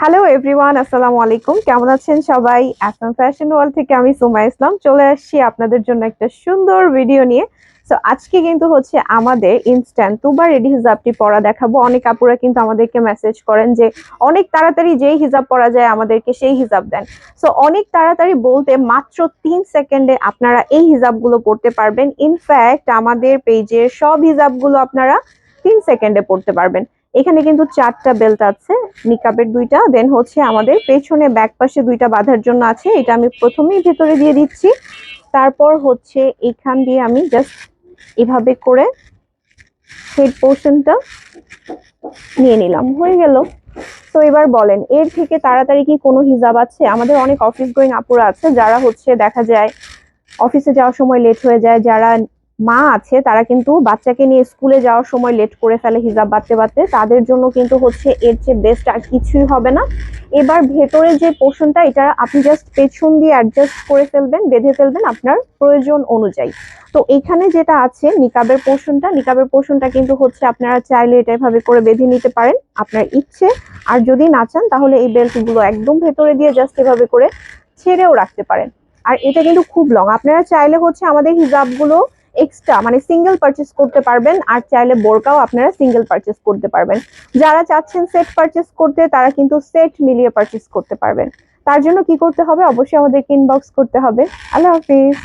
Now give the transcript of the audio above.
Hello everyone আসসালামু আলাইকুম কেমন আছেন সবাই? আসাম ফ্যাশন ওয়ার্ল্ড থেকে আমি সুমা ইসলাম। চলে আসছি আপনাদের জন্য একটা সুন্দর ভিডিও নিয়ে। সো আজকে কিন্তু হচ্ছে আমাদের ইনস্ট্যান্ট তুবা রেডি হিজাবটি পরা দেখাবো। অনেক আপুরা কিন্তু আমাদেরকে মেসেজ করেন যে, অনেক তাড়াতাড়ি যেই হিজাব পরা যায়, আমাদেরকে সেই হিজাব দেন। সো অনেক তাড়াতাড়ি বলতে মাত্র তিন সেকেন্ডে আপনারা এই হিজাবগুলো পড়তে পারবেন। ইনফ্যাক্ট আমাদের পেজের সব হিজাবগুলো আপনারা তিন সেকেন্ডে পড়তে পারবেন। এখানে কিন্তু চারটা বেল্ট আছে নিকাবের দুইটা দেন হচ্ছে আমাদের পেছনে ব্যাক পাশে দুইটা বাঁধার জন্য আছে, এটা আমি প্রথমেই ভেতরে দিয়ে দিচ্ছি। তারপর হচ্ছে এখান দিয়ে আমি জাস্ট এভাবে করে হেড পোর্শনটা নিয়ে নিলাম। হয়ে গেল। তো এবার বলেন, এর থেকে তাড়াতাড়ি কি কোনো হিজাব আছে? আমাদের অনেক অফিস গোয়িং আপুরা আছে, যারা হচ্ছে দেখা যায় অফিসে যাওয়ার সময় লেট হয়ে যায়, যারা মা আছে, তারা কিন্তু বাচ্চাকে নিয়ে স্কুলে যাওয়ার সময় লেট করে ফেলে হিজাব বাঁধতে বাঁধতে। তাদের জন্য কিন্তু হচ্ছে এর চেয়ে বেস্ট আর কিছুই হবে না। এবার ভেতরে যে পোর্শনটা এটা আপনি জাস্ট পেছন দিয়ে অ্যাডজাস্ট করে ফেলবেন, বেঁধে ফেলবেন আপনার প্রয়োজন অনুযায়ী। তো এখানে যেটা আছে, নিকাবের পোর্শনটা নিকাবের পোর্শনটা কিন্তু হচ্ছে আপনারা চাইলে এটা এভাবে করে বেঁধে নিতে পারেন, আপনার ইচ্ছে। আর যদি না চান, তাহলে এই বেল্টগুলো একদম ভেতরে দিয়ে জাস্ট এভাবে করে ছেড়েও রাখতে পারেন। আর এটা কিন্তু খুব লং আপনারা চাইলে হচ্ছে আমাদের হিজাবগুলো এক্সট্রা মানে সিঙ্গেল পারচেস করতে পারবেন, আর চাইলে বোরকাও আপনারা সিঙ্গেল পারচেস করতে পারবেন। যারা চাচ্ছেন সেট পারচেস করতে, তারা কিন্তু সেট মিলিয়ে পারচেস করতে পারবেন। তার জন্য কি করতে হবে? অবশ্যই আমাদেরকে ইনবক্স করতে হবে। আল্লাহ হাফিজ।